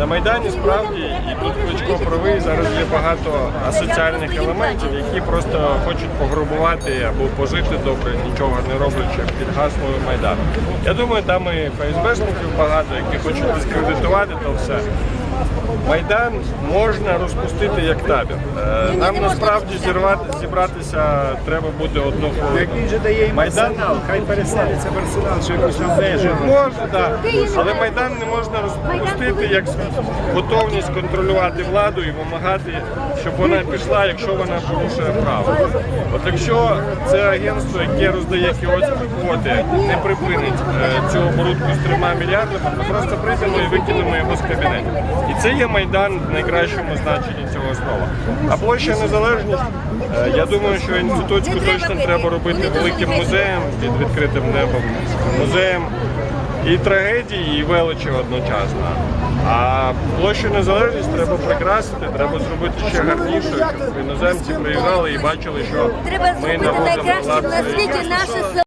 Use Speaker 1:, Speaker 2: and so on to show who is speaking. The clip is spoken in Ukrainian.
Speaker 1: На Майдані справді, і тут Кличко правий, зараз є багато асоціальних елементів, які просто хочуть пограбувати або пожити добре, нічого не роблячи під гаслою Майдану. Я думаю, там і ФСБшників багато, які хочуть дискредитувати то все. Майдан можна розпустити як табір. Е, Нам насправді зірвати, зібратися треба буде одну хвилину.
Speaker 2: Він же дає
Speaker 1: Майдан
Speaker 2: хай переселиться в арсенал, що якось там.
Speaker 1: Можна, так. Але Майдан не можна розпустити як готовність контролювати владу і вимагати, щоб вона пішла, якщо вона порушує право. От якщо це агентство, яке роздає кіотські квоти, не припинить е, цю оборудку з трьома мільярдами, ми просто прийдемо і викинемо його з кабінету. І це є Майдан в найкращому значенні цього слова. А площа незалежність, е, я думаю, що інститутську точно треба робити великим музеєм під відкритим небом, музеєм і трагедії, і величі одночасно. А площу незалежність треба прикрасити, треба зробити ще гарніше, щоб іноземці приїжджали і бачили, що
Speaker 3: Треба
Speaker 1: ми
Speaker 3: зробити найкраще на світі наше село.